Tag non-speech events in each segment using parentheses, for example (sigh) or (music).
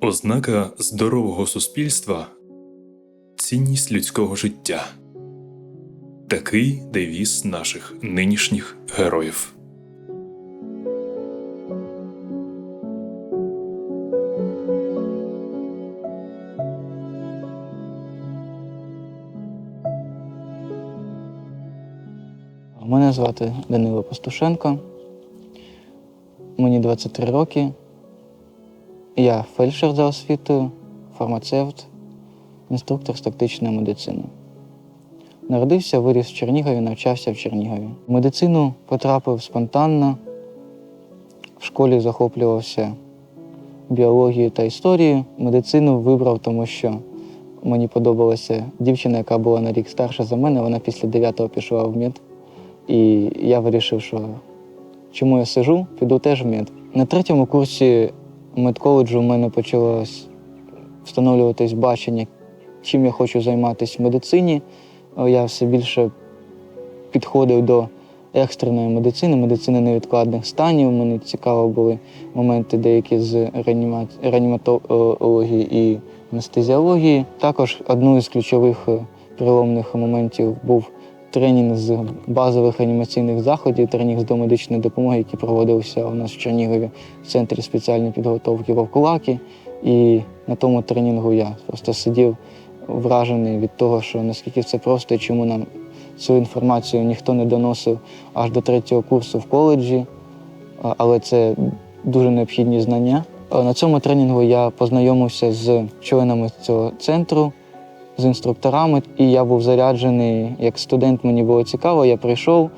Ознака здорового суспільства цінність людського життя. Такий девіз наших нинішніх героїв. Мене звати Данило Пастушенко. Мені 23 роки. Я фельдшер за освітою, фармацевт, інструктор з тактичної медицини. Народився, виріс в Чернігові, навчався в Чернігові. В медицину потрапив спонтанно. В школі захоплювався біологією та історією. Медицину вибрав, тому що мені подобалася дівчина, яка була на рік старша за мене. Вона після 9-го пішла в мед. І я вирішив, що чому я сижу, піду теж в мед. На третьому курсі медколеджу в мене почалось встановлюватись бачення, чим я хочу займатися в медицині. Я все більше підходив до екстреної медицини, медицини невідкладних станів. Мені цікаво були моменти деякі з реаніма- реаніматології і анестезіології. Також одну із ключових е, переломних моментів був тренінг з базових анімаційних заходів, тренінг з домедичної допомоги, який проводився у нас в Чернігові в центрі спеціальної підготовки Вовкулаки. І на тому тренінгу я просто сидів вражений від того, що наскільки це просто і чому нам цю інформацію ніхто не доносив аж до третього курсу в коледжі. Але це дуже необхідні знання. На цьому тренінгу я познайомився з членами цього центру, з інструкторами, і я був заряджений як студент. Мені було цікаво. Я прийшов.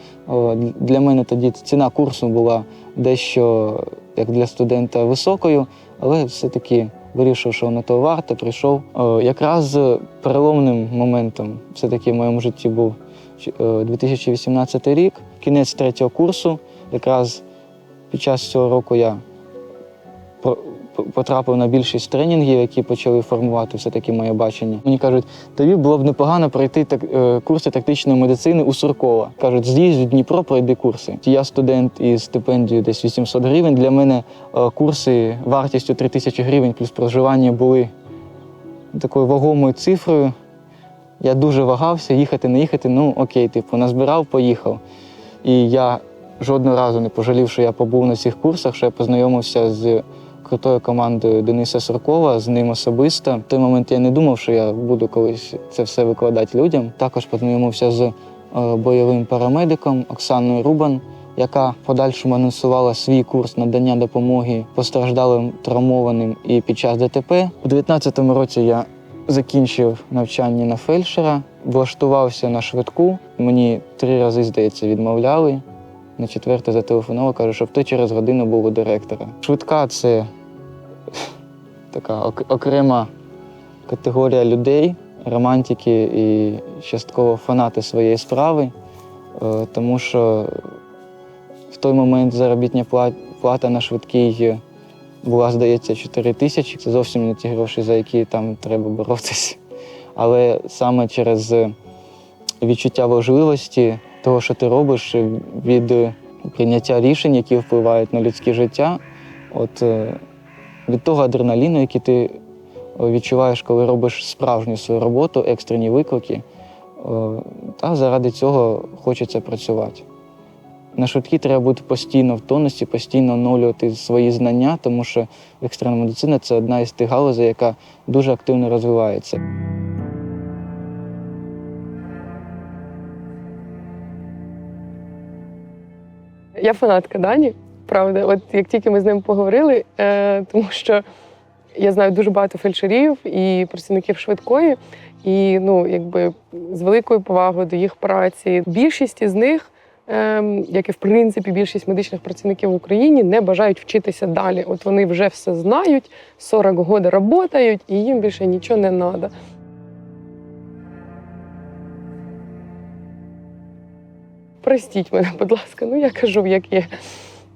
Для мене тоді ціна курсу була дещо як для студента високою, але все-таки вирішив, що воно того варто. Прийшов. Якраз переломним моментом все-таки в моєму житті був е, 2018 рік, кінець третього курсу. Якраз під час цього року я потрапив на більшість тренінгів, які почали формувати все-таки моє бачення. Мені кажуть, тобі було б непогано пройти так, е, курси тактичної медицини у Суркова. Кажуть, з'їзд в Дніпро, пройди курси. Я студент із стипендією десь 800 гривень. Для мене е, курси вартістю 3 тисячі гривень плюс проживання були такою вагомою цифрою. Я дуже вагався, їхати, не їхати. Ну окей, типу, назбирав, поїхав. І я жодного разу не пожалів, що я побув на цих курсах, що я познайомився з крутою командою Дениса Суркова, з ним особисто. В той момент я не думав, що я буду колись це все викладати людям. Також познайомився з е, бойовим парамедиком Оксаною Рубан, яка в подальшому анонсувала свій курс надання допомоги постраждалим травмованим і під час ДТП. У 2019 році я закінчив навчання на фельдшера, влаштувався на швидку. Мені три рази, здається, відмовляли. На четверте зателефонував, каже, щоб ти через годину був у директора. Швидка це така окрема категорія людей, романтики і частково фанати своєї справи, Е, тому що в той момент заробітня плата на швидкій була, здається, 4 тисячі. Це зовсім не ті гроші, за які там треба боротися. Але саме через відчуття важливості того, що ти робиш, від прийняття рішень, які впливають на людське життя, от е, від того адреналіну, який ти е, відчуваєш, коли робиш справжню свою роботу, екстрені виклики, е, та заради цього хочеться працювати. На швидкі треба бути постійно в тонусі, постійно оновлювати свої знання, тому що екстрена медицина це одна із тих галузей, яка дуже активно розвивається. Я фанатка Дані, правда. От як тільки ми з ним поговорили, е, тому що я знаю дуже багато фельдшерів і працівників швидкої, і ну, якби з великою повагою до їх праці. Більшість із них, е, як і в принципі більшість медичних працівників в Україні, не бажають вчитися далі. От вони вже все знають, 40 років працюють, і їм більше нічого не треба. Простіть мене, будь ласка, ну я кажу, як є.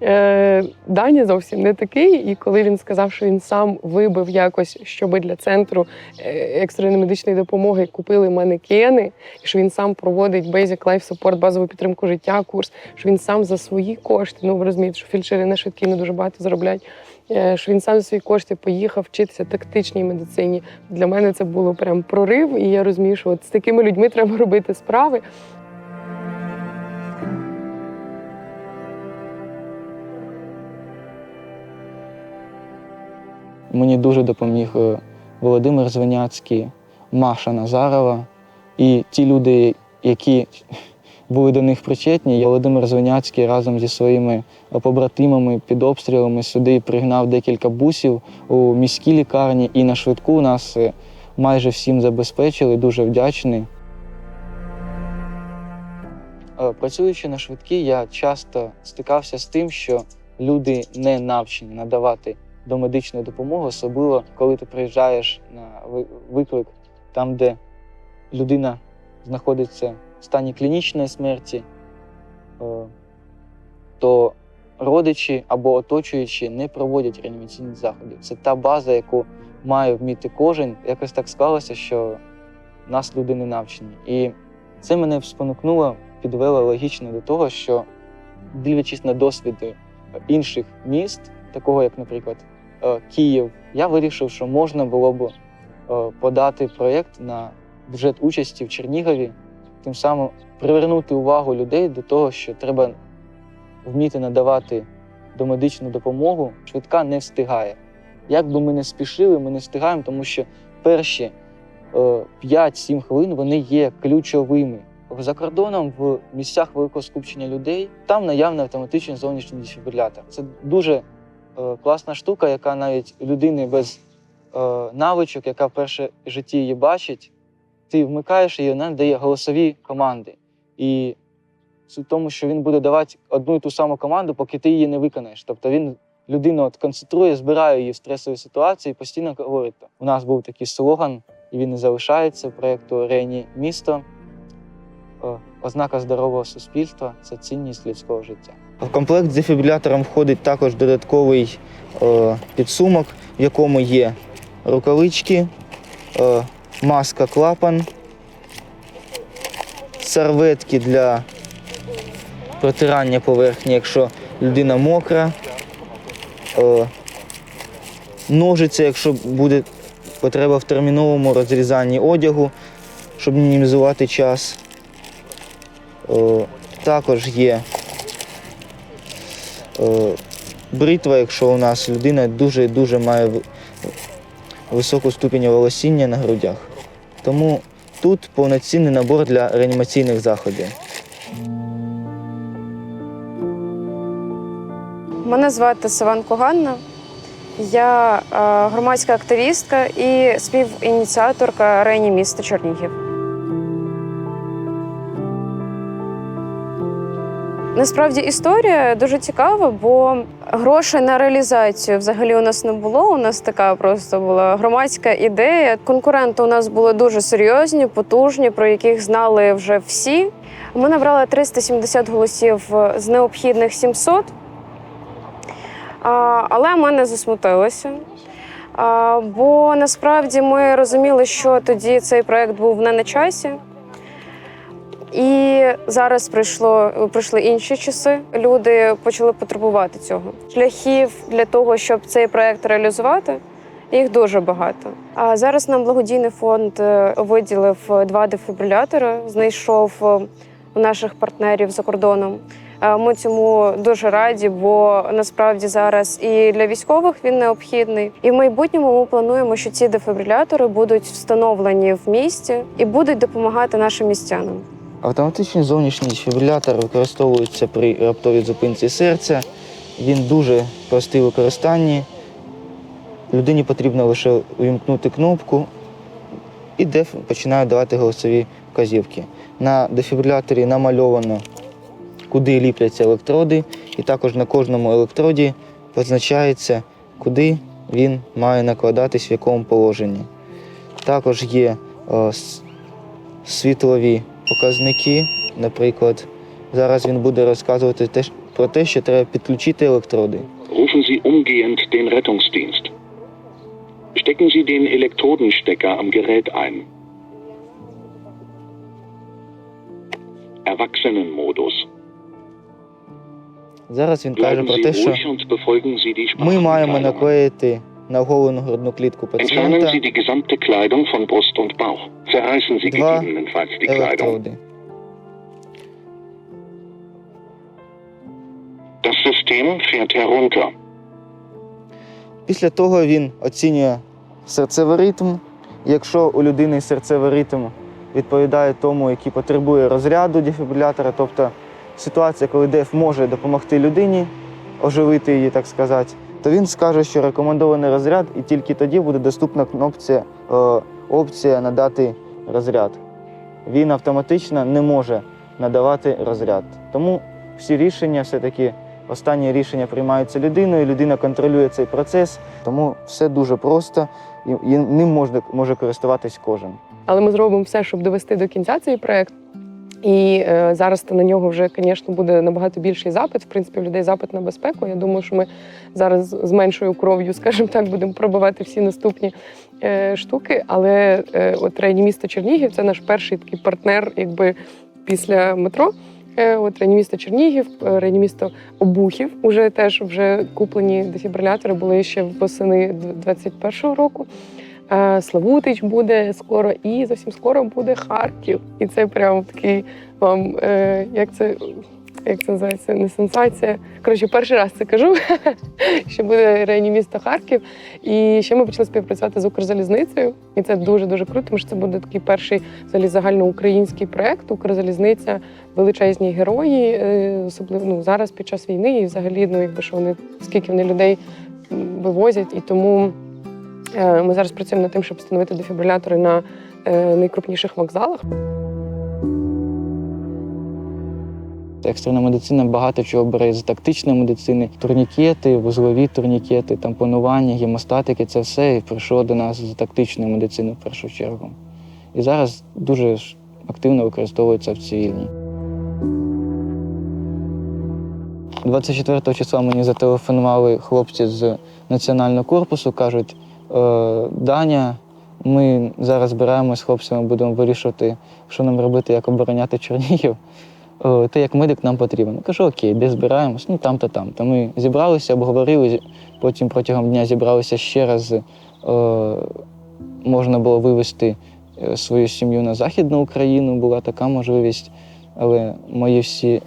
Е, Даня зовсім не такий, і коли він сказав, що він сам вибив якось, щоб для центру е, екстреної медичної допомоги купили манекени, і що він сам проводить Basic Life Support, базову підтримку життя, курс, що він сам за свої кошти, ну ви розумієте, що фельдшери на швидкі не дуже багато заробляють. е, що він сам за свої кошти поїхав вчитися тактичній медицині. Для мене це було прям прорив, і я розумію, що от з такими людьми треба робити справи. Мені дуже допоміг е, Володимир Звеняцький, Маша Назарова і ті люди, які були до них причетні. Володимир Звеняцький разом зі своїми побратимами під обстрілами сюди пригнав декілька бусів у міській лікарні і на швидку нас е, майже всім забезпечили. Дуже вдячний. Е, Працюючи на швидкій, я часто стикався з тим, що люди не навчені надавати домедичну допомогу, особливо коли ти приїжджаєш на виклик там, де людина знаходиться в стані клінічної смерті, е, то родичі або оточуючі не проводять реанімаційні заходи. Це та база, яку має вміти кожен. Якось так склалося, що нас люди не навчені. І це мене спонукнуло, підвело логічно до того, що дивлячись на досвіди інших міст, такого як, наприклад, Київ, я вирішив, що можна було б е, подати проєкт на бюджет участі в Чернігові, тим самим привернути увагу людей до того, що треба вміти надавати домедичну допомогу. Швидка не встигає. Як би ми не спішили, ми не встигаємо, тому що перші е, 5-7 хвилин вони є ключовими. За кордоном в місцях великого скупчення людей там наявний автоматичний зовнішній дефібрилятор. Це дуже е, класна штука, яка навіть людини без е, навичок, яка вперше в житті її бачить, ти вмикаєш її, вона дає голосові команди. І суть в тому, що він буде давати одну і ту саму команду, поки ти її не виконаєш. Тобто він людину от концентрує, збирає її в стресовій ситуації і постійно говорить. У нас був такий слоган, і він не залишається проєкту Рейні місто. Е, Ознака здорового суспільства це цінність людського життя. В комплект з дефібрилятором входить також додатковий е, підсумок, в якому є рукавички, е, маска клапан, серветки для протирання поверхні, якщо людина мокра, е, ножиці, якщо буде потреба в терміновому розрізанні одягу, щоб мінімізувати час. Також є бритва, якщо у нас людина дуже-дуже має високу ступінь волосіння на грудях. Тому тут повноцінний набор для реанімаційних заходів. Мене звати Саванко Ганна. Я е, громадська активістка і співініціаторка Рені міста Чернігів. Насправді історія дуже цікава, бо грошей на реалізацію взагалі у нас не було. У нас така просто була громадська ідея. Конкуренти у нас були дуже серйозні, потужні, про яких знали вже всі. Ми набрали 370 голосів з необхідних 700. Але ми не засмутилися. Бо насправді ми розуміли, що тоді цей проект був не на часі. І зараз прийшло, прийшли інші часи. Люди почали потребувати цього. Шляхів для того, щоб цей проект реалізувати, їх дуже багато. А зараз нам благодійний фонд е, виділив два дефібрилятори, знайшов е, наших партнерів за кордоном. Е, Ми цьому дуже раді, бо насправді зараз і для військових він необхідний. І в майбутньому ми плануємо, що ці дефібрилятори будуть встановлені в місті і будуть допомагати нашим містянам. Автоматичний зовнішній дефібрилятор використовується при раптовій зупинці серця. Він дуже простий в використанні. Людині потрібно лише увімкнути кнопку і деф починає давати голосові вказівки. На дефібриляторі намальовано, куди ліпляться електроди, і також на кожному електроді позначається, куди він має накладатись в якому положенні. Також є е, с- світлові показники. Наприклад, зараз він буде розказувати те, про те, що треба підключити електроди. Rufen Sie umgehend den Rettungsdienst. Stecken Sie den Elektrodenstecker am Gerät ein. Erwachsenenmodus. Зараз він каже Bleiben про Sie те, що ruhig und befolgen Sie die ми маємо Spartenkleidung. наклеїти на оголену грудну клітку пацієнта Два електроди. Das System fährt herunter. Після того він оцінює серцевий ритм. Якщо у людини серцевий ритм відповідає тому, який потребує розряду дефібрилятора, тобто ситуація, коли ДЕФ може допомогти людині оживити її, так сказати, то він скаже, що рекомендований розряд, і тільки тоді буде доступна кнопція, е, опція надати розряд. Він автоматично не може надавати розряд. Тому всі рішення все-таки Останнє рішення приймається людиною, людина контролює цей процес, тому все дуже просто і ним можна, може користуватись кожен. Але ми зробимо все, щоб довести до кінця цей проект. І е, зараз на нього вже, звісно, буде набагато більший запит. В принципі, в людей запит на безпеку. Я думаю, що ми зараз з меншою кров'ю, (laughs) скажімо так, будемо пробивати всі наступні е, штуки. Але е, от реанімісто Чернігів це наш перший такий партнер, якби після метро. От реанімісто Чернігів, реанімісто Обухів. Уже теж вже куплені дефібрилятори були ще восени 21-го року. Е, Славутич буде скоро, і зовсім скоро буде Харків. І це прям такий вам, е, як це. Як це називається? Не сенсація. Коротше, перший раз це кажу, (laughs) що буде реанімісто Харків. І ще ми почали співпрацювати з Укрзалізницею. І це дуже дуже круто, тому що це буде такий перший взагалі загальноукраїнський проект. Укрзалізниця, величезні герої, е, особливо ну, зараз під час війни, і взагалі, ну якби що вони скільки вони людей вивозять. І тому ми зараз працюємо над тим, щоб встановити дефібрилятори на е, найкрупніших вокзалах. Екстрена медицина багато чого бере з тактичної медицини, турнікети, вузлові турнікети, тампонування, гемостатики це все і прийшло до нас з тактичної медицини в першу чергу. І зараз дуже активно використовується в цивільній. 24 числа мені зателефонували хлопці з національного корпусу, кажуть, «Е, Даня, ми зараз збираємось з хлопцями, будемо вирішувати, що нам робити, як обороняти Чернігів. Е, Ти як медик нам потрібен. Кажу, окей, де збираємось? Ну там-то там. То ми зібралися, обговорили, потім протягом дня зібралися ще раз. Е, можна було вивезти е, свою сім'ю на Західну Україну, була така можливість. Але мої всі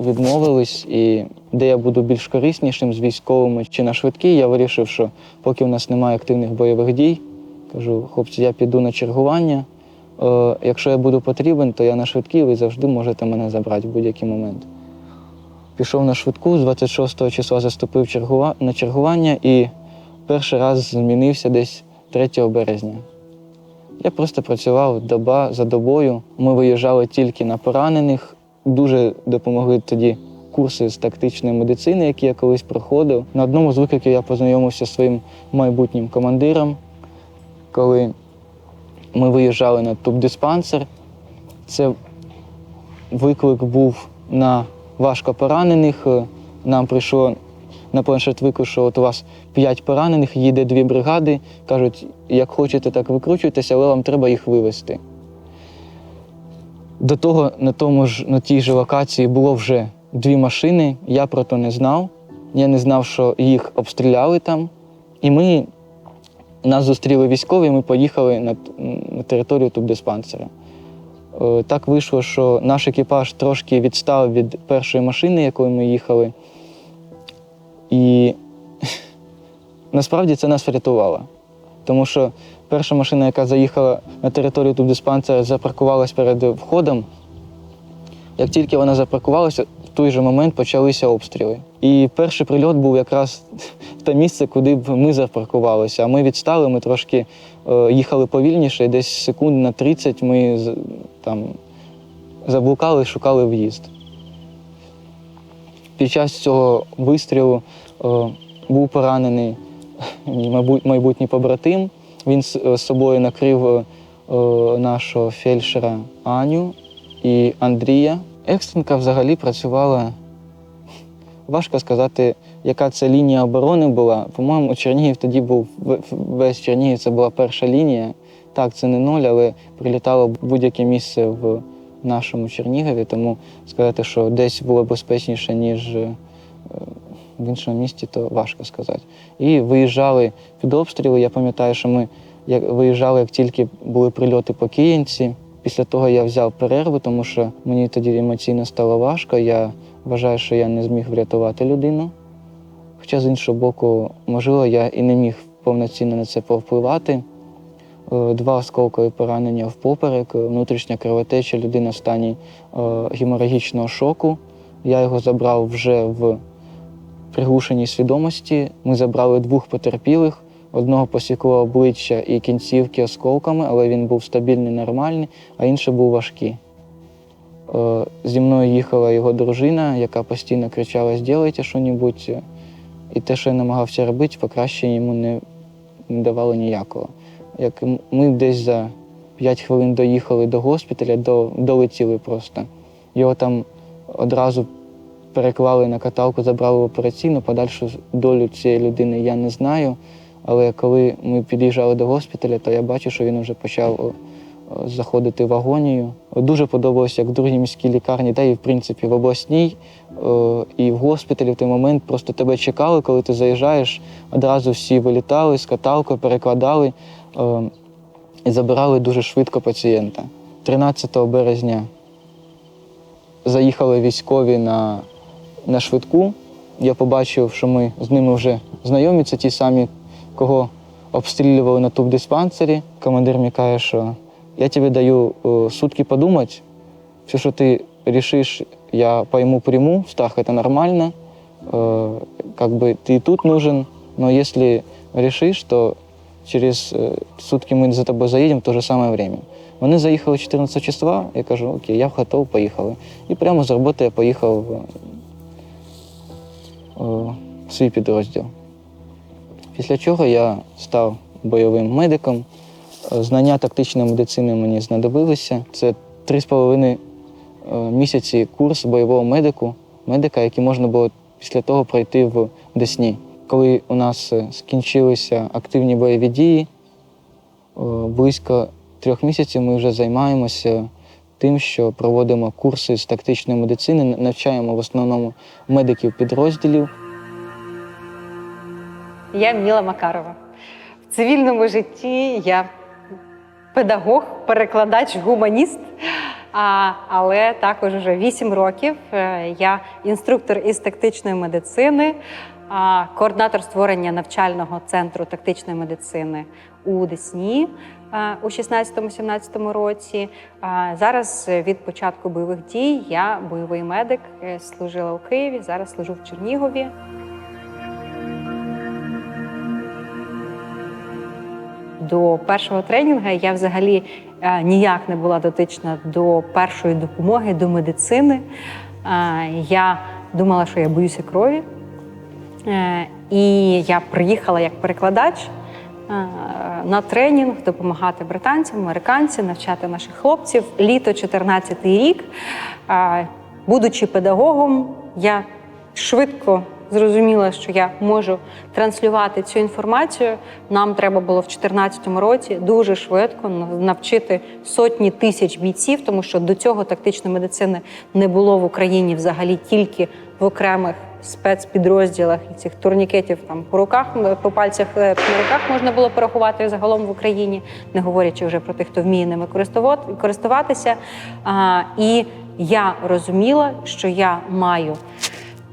відмовились, і де я буду більш кориснішим з військовими чи на швидкій, я вирішив, що поки в нас немає активних бойових дій, кажу, хлопці, я піду на чергування. Е, якщо я буду потрібен, то я на швидкій, ви завжди можете мене забрати в будь-який момент. Пішов на швидку, з 26 числа заступив чергува- на чергування і перший раз змінився десь 3 березня. Я просто працював доба за добою. Ми виїжджали тільки на поранених. Дуже допомогли тоді курси з тактичної медицини, які я колись проходив. На одному з викликів я познайомився зі своїм майбутнім командиром, коли ми виїжджали на тубдиспансер. Це виклик був на важко поранених. Нам прийшло на планшет виклик, що от у вас п'ять поранених, їде дві бригади. Кажуть, як хочете, так викручуйтеся, але вам треба їх вивезти. До того на, тому ж, на тій же локації було вже дві машини. Я про то не знав. Я не знав, що їх обстріляли там. І ми нас зустріли військові, ми поїхали на, на територію тубдиспансера. Е, Так вийшло, що наш екіпаж трошки відстав від першої машини, якою ми їхали. І насправді це нас врятувало. Тому що перша машина, яка заїхала на територію тубдиспансера, запаркувалась перед входом. Як тільки вона запаркувалася, в той же момент почалися обстріли. І перший прильот був якраз в те місце, куди б ми запаркувалися. А ми відстали, ми трошки е, їхали повільніше, і десь секунд на 30 ми там заблукали, шукали в'їзд. Під час цього вистрілу е, був поранений майбутній побратим. Він з з собою накрив е, е, нашого фельдшера Аню і Андрія. Екстренка взагалі працювала. Важко сказати, яка це лінія оборони була. По-моєму, Чернігів тоді був весь Чернігів, це була перша лінія. Так, це не ноль, але прилітало будь-яке місце в нашому Чернігові, тому сказати, що десь було безпечніше, ніж е, в іншому місті, то важко сказати. І виїжджали під обстріли. Я пам'ятаю, що ми виїжджали, як тільки були прильоти по Київці. Після того я взяв перерву, тому що мені тоді емоційно стало важко. Я вважаю, що я не зміг врятувати людину. Хоча, з іншого боку, можливо, я і не міг повноцінно на це повпливати. Е, Два осколкові поранення в поперек, е, внутрішня кровотеча, людина в стані е, геморагічного шоку. Я його забрав вже в приглушеній свідомості. Ми забрали двох потерпілих. Одного посікло обличчя і кінцівки осколками, але він був стабільний, нормальний, а інший був важкий. Зі мною їхала його дружина, яка постійно кричала: «Зділайте що-небудь. І те, що я намагався робити, покращення йому не давало ніякого. Як ми десь за 5 хвилин доїхали до госпіталя, до, долетіли просто. Його там одразу переклали на каталку, забрали в операційну. Подальшу долю цієї людини я не знаю. Але коли ми під'їжджали до госпіталя, то я бачив, що він вже почав заходити в агонію. Дуже подобалося, як в другій міській лікарні, та і в принципі в обласній і в госпіталі в той момент просто тебе чекали, коли ти заїжджаєш, одразу всі вилітали з каталкою, перекладали і забирали дуже швидко пацієнта. 13 березня заїхали військові на, на швидку. Я побачив, що ми з ними вже знайомі, це ті самі, кого обстрілювали на тубдиспансері. Командир мені каже, що я тобі даю е, сутки подумати, все, що ти рішиш, я пойму, приму, страх это нормально, э, как бы ты и тут нужен, но если решишь, то через э, сутки ми за тобою заїдемо в те же саме время. Вони заїхали 14 числа, я кажу, окей, я готов, поїхали. І прямо з роботи я поїхав в, е, в свій підрозділ. Після чого я став бойовим медиком. Е, Знання тактичної медицини мені знадобилися. Це три з половиною е, місяці курс бойового медику, медика, який можна було після того пройти в Десні. Коли у нас е, скінчилися активні бойові дії, е, близько трьох місяців ми вже займаємося тим, що проводимо курси з тактичної медицини, навчаємо в основному медиків підрозділів. Я Міла Макарова. В цивільному житті я педагог, перекладач, гуманіст. А, але також вже 8 років е, я інструктор із тактичної медицини, координатор створення навчального центру тактичної медицини у Десні е, у 16-17 році. А, Зараз е, від початку бойових дій я бойовий медик, е, служила у Києві, зараз служу в Чернігові. До першого тренінгу я взагалі е, ніяк не була дотична до першої допомоги, до медицини. Е, Я думала, що я боюся крові. Е, І я приїхала як перекладач е, на тренінг допомагати британцям, американцям, навчати наших хлопців. Літо 14 рік. Е, Будучи педагогом, я швидко зрозуміла, що я можу транслювати цю інформацію. Нам треба було в 2014 році дуже швидко навчити сотні тисяч бійців, тому що до цього тактичної медицини не було в Україні взагалі тільки в окремих спецпідрозділах і цих турнікетів там по руках, по пальцях е, по руках можна було порахувати загалом в Україні, не говорячи вже про тих, хто вміє ними користувати- користуватися. А, І я розуміла, що я маю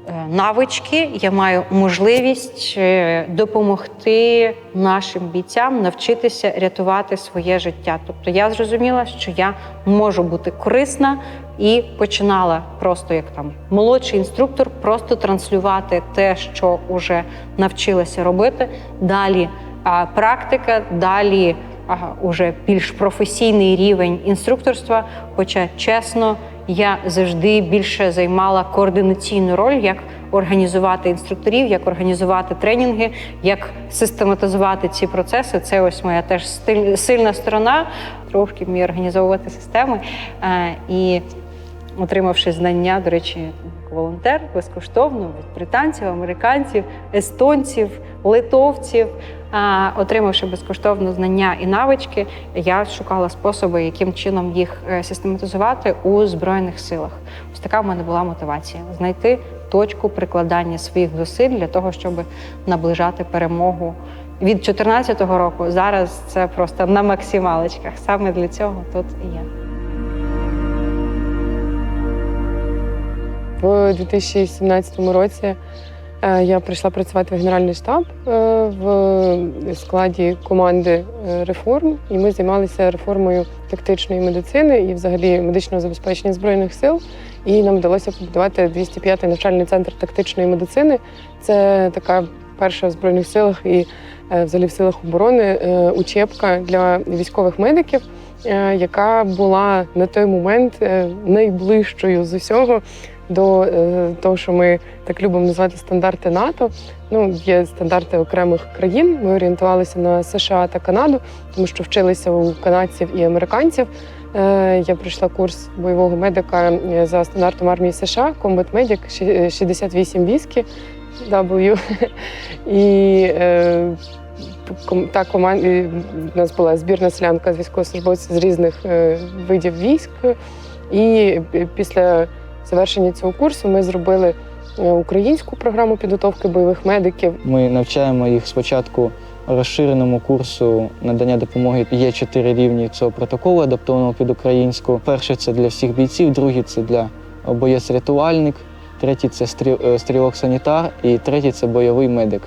е, навички, я маю можливість е, допомогти нашим бійцям навчитися рятувати своє життя. Тобто я зрозуміла, що я можу бути корисна і починала просто як там молодший інструктор, просто транслювати те, що вже навчилася робити. Далі а, практика, далі а, уже більш професійний рівень інструкторства. Хоча чесно, я завжди більше займала координаційну роль, як організувати інструкторів, як організувати тренінги, як систематизувати ці процеси. Це ось моя теж стиль- сильна сторона. Трошки вмію організовувати системи. Е, І отримавши знання, до речі, як волонтер безкоштовно від британців, американців, естонців, литовців. А, Отримавши безкоштовно знання і навички, я шукала способи, яким чином їх е, систематизувати у збройних силах. Ось така в мене була мотивація знайти точку прикладання своїх зусиль для того, щоб наближати перемогу. Від 2014 року зараз це просто на максималочках. Саме для цього тут і є. В 2017 році е, я прийшла працювати в Генеральний штаб е, в складі команди е, реформ, і ми займалися реформою тактичної медицини і взагалі медичного забезпечення збройних сил. І нам вдалося побудувати 205-й навчальний центр тактичної медицини. Це така перша в збройних силах і взагалі в силах оборони учебка для військових медиків, яка була на той момент найближчою з усього до е, того, що ми так любимо називати стандарти НАТО. Ну, є стандарти окремих країн. Ми орієнтувалися на США та Канаду, тому що вчилися у канадців і американців. Е, Я пройшла курс бойового медика е, за стандартом армії США Combat Medic ші- е, 68 віскі W. (laughs) І та команда у нас була збірна селянка з військовослужбовців з різних видів військ. І після завершення цього курсу ми зробили е, українську програму підготовки бойових медиків. Ми навчаємо їх спочатку розширеному курсу надання допомоги. Є чотири рівні цього протоколу, адаптованого під українську. Перший це для всіх бійців, другий це для боєць-рятувальник, третій це е, стрілок-санітар, і третій це бойовий медик.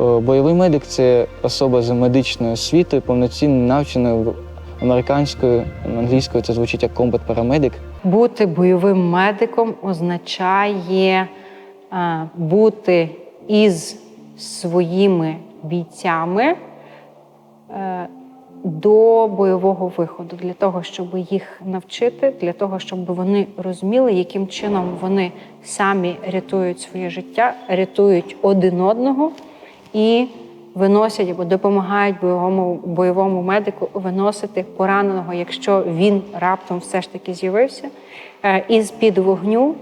Е, Бойовий медик це особа з медичною освітою, повноцінно навченою американською, англійською це звучить як paramedic. Бути бойовим медиком означає е, бути із своїми бійцями е, до бойового виходу, для того, щоб їх навчити, для того, щоб вони розуміли, яким чином вони самі рятують своє життя, рятують один одного і виносять або допомагають бойовому, бойовому медику виносити пораненого, якщо він раптом все ж таки з'явився, е, із-під вогню,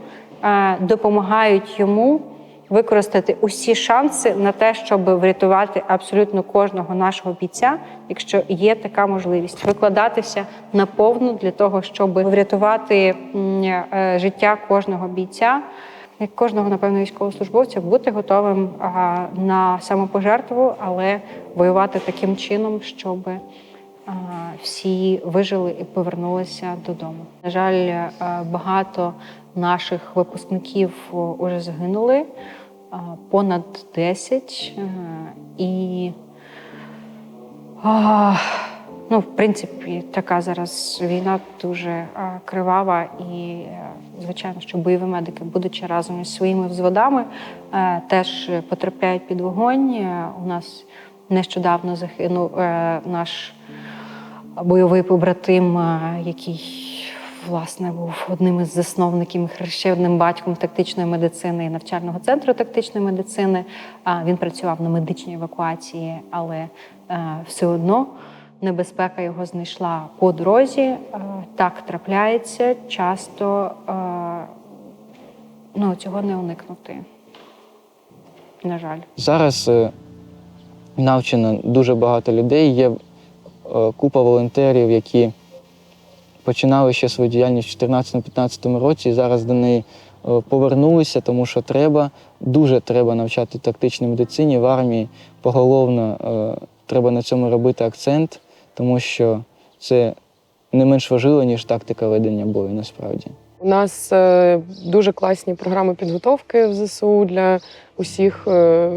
е, допомагають йому використати усі шанси на те, щоб врятувати абсолютно кожного нашого бійця, якщо є така можливість, викладатися наповну для того, щоб врятувати е, життя кожного бійця як кожного, напевно, військовослужбовця, бути готовим на самопожертву, але воювати таким чином, щоб всі вижили і повернулися додому. На жаль, багато наших випускників уже загинули, понад 10. е, І Ну, в принципі, така зараз війна дуже кривава, і е, звичайно, що бойові медики, будучи разом із своїми взводами, е, теж потрапляють під вогонь. Е, У нас нещодавно загинув наш бойовий побратим, який власне був одним із засновників ще батьком тактичної медицини і навчального центру тактичної медицини. Він працював на медичній евакуації, але все одно небезпека його знайшла по дорозі. Е, Так трапляється часто. е, Ну, цього не уникнути. На жаль. Зараз е, навчено дуже багато людей. Є купа волонтерів, які починали ще свою діяльність в 2014-2015 році, і зараз до неї повернулися, тому що треба, дуже треба навчати тактичній медицині в армії. Поголовно треба на цьому робити акцент, тому що це не менш важливо, ніж тактика ведення бою насправді. У нас е, дуже класні програми підготовки в ЗСУ для усіх, е,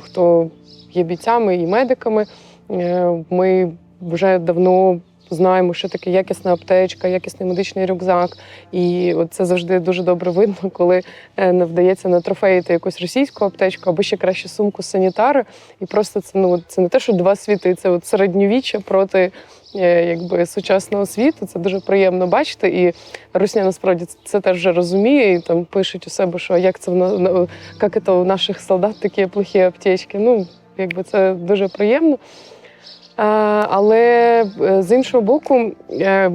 хто є бійцями і медиками. Е, Ми вже давно знаємо, що таке якісна аптечка, якісний медичний рюкзак. І от це завжди дуже добре видно, коли е, не вдається натрофеїти якусь російську аптечку або ще краще сумку санітари. І просто це ну це не те, що два світи, це от середньовіччя проти е, якби сучасного світу. Це дуже приємно бачити. І Русня насправді це- теж вже розуміє. І там пишуть у себе, що як це в на- як це у наших солдат такі плохі аптечки. Ну, якби це дуже приємно. Е, Але е, з іншого боку, е,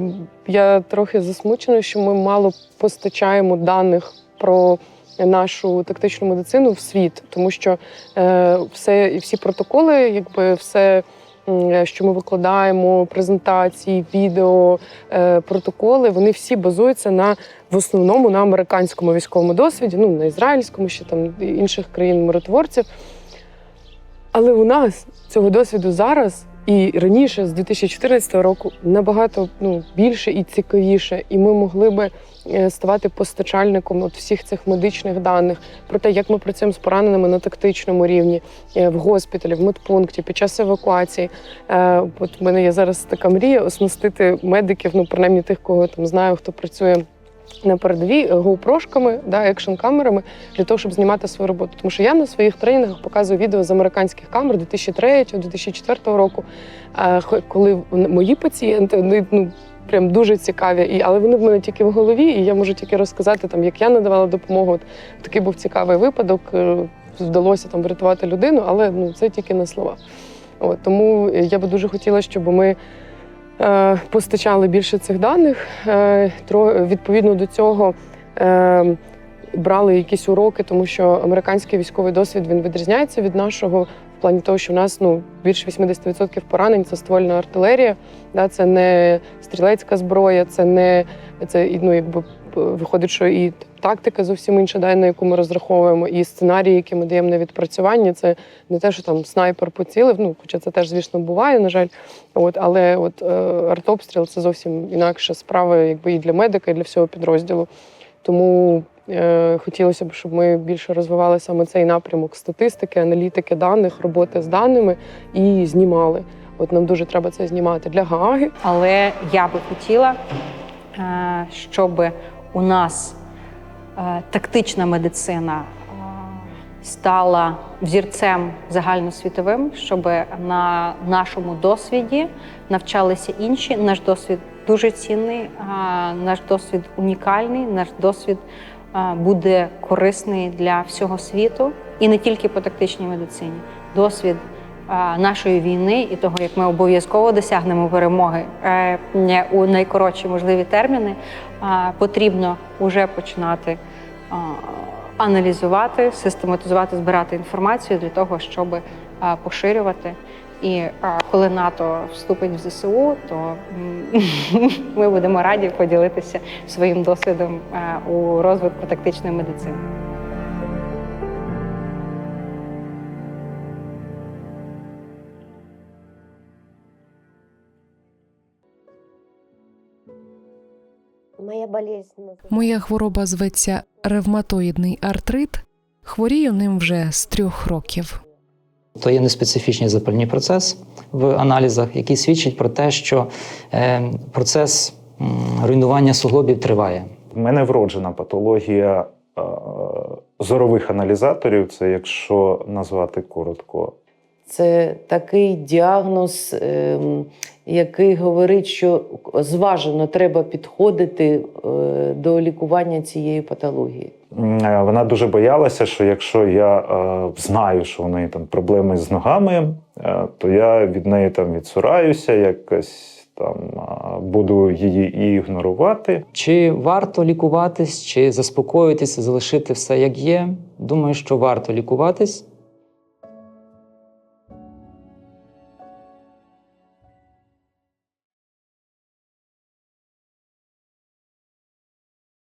я трохи засмучена, що ми мало постачаємо даних про нашу тактичну медицину в світ, тому що все, і всі протоколи, якби все що ми викладаємо, презентації, відео, протоколи, вони всі базуються на в основному на американському військовому досвіді, ну на ізраїльському, ще там інших країн миротворців. Але у нас цього досвіду зараз і раніше, з 2014 року, набагато ну, більше і цікавіше. І ми могли би е, ставати постачальником от всіх цих медичних даних про те, як ми працюємо з пораненими на тактичному рівні, е, в госпіталі, в медпункті, під час евакуації. Е, От в мене є зараз така мрія оснастити медиків, ну принаймні тих, кого я там знаю, хто працює. На передовій гоупрошками, да, екшн камерами для того, щоб знімати свою роботу. Тому що я на своїх тренінгах показую відео з американських камер 2003-2004 року, коли мої пацієнти вони ну прям дуже цікаві, і але вони в мене тільки в голові, і я можу тільки розказати там, як я надавала допомогу. От такий був цікавий випадок. е, Вдалося там врятувати людину, але ну це тільки на слова. От тому я би дуже хотіла, щоб ми. Е, Постачали більше цих даних. Е, Відповідно до цього е, брали якісь уроки, тому що американський військовий досвід він відрізняється від нашого плані того, що в нас ну більше 80% поранень це ствольна артилерія, да, це не стрілецька зброя, це не це ну, якби виходить, що і тактика зовсім інша, да, на яку ми розраховуємо, і сценарії, які ми даємо на відпрацювання, це не те, що там снайпер поцілив. Ну, хоча це теж, звісно, буває, на жаль. От, але от е, артобстріл це зовсім інакша справа, якби і для медика, і для всього підрозділу. Тому хотілося б, щоб ми більше розвивали саме цей напрямок статистики, аналітики даних, роботи з даними і знімали. От нам дуже треба це знімати для Гааги. Але я би хотіла, е, щоб у нас е, тактична медицина е, стала взірцем загальносвітовим, щоб на нашому досвіді навчалися інші. Наш досвід дуже цінний, е, наш досвід унікальний, наш досвід е, буде корисний для всього світу і не тільки по тактичній медицині. Досвід нашої війни і того, як ми обов'язково досягнемо перемоги е, у найкоротші можливі терміни, потрібно вже починати аналізувати, систематизувати, збирати інформацію для того, щоб поширювати. І а, коли НАТО вступить в ЗСУ, то (laughs) ми будемо раді поділитися своїм досвідом е, у розвитку тактичної медицини. Моя хвороба зветься ревматоїдний артрит. Хворію ним вже з трьох років. То є неспецифічний запальний процес в аналізах, який свідчить про те, що е, процес руйнування суглобів триває. У мене вроджена патологія е, зорових аналізаторів. Це якщо назвати коротко. Це такий діагноз, ем, який говорить, що зважено треба підходити е, до лікування цієї патології. Е, Вона дуже боялася, що якщо я е, знаю, що у неї там проблеми з ногами, е, то я від неї там відсураюся, якось там е, буду її ігнорувати. Чи варто лікуватись, чи заспокоїтися, залишити все як є? Думаю, що варто лікуватись.